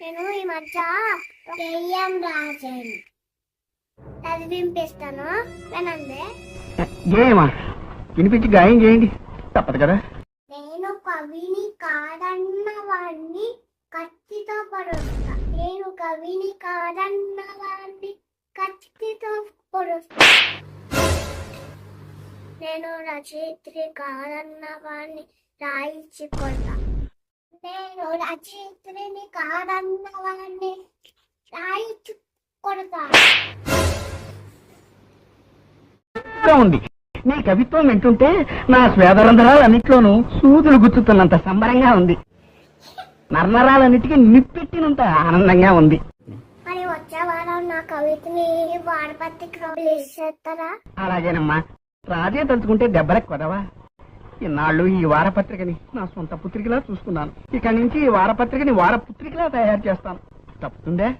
నేను ఈ మధ్య దెయ్యం రాజాను. అది వినిపిస్తాను వినండి. గేయమా వినిపించి గాయం చేయండి. తప్పదు కదా? నేను కవిని కాదన్న వాడిని కత్తితో పొడుస్తా. నేను కవిని కాదన్న వాడిని కత్తితో పొడుస్తా. నేను రచయిత్రి కాదన్న వాడిని రాయించి కొడతా. నేను రచయిత్రిని కొడతా ఉంది నీ కవిత్వం వింటుంటే నా స్వేదరంధ్రాలన్నిట్లోనూ సూదులు గుచ్చుతున్నంత సంబరంగా ఉంది. నర్నరాలన్నిటికీ నిప్పెట్టినంత ఆనందంగా ఉంది. మరి వచ్చే వారం నా కవితని చేస్తారా? అలాగేనమ్మా. రాజే తలుచుకుంటే దెబ్బలకు కొదవా ఇన్నాళ్ళు ఈ వారపత్రికని నా సొంత పుత్రికలా చూసుకున్నాను. ఇక నుంచి ఈ వారపత్రికని వారపుత్రికలా తయారు చేస్తాను. తప్పుతుందే?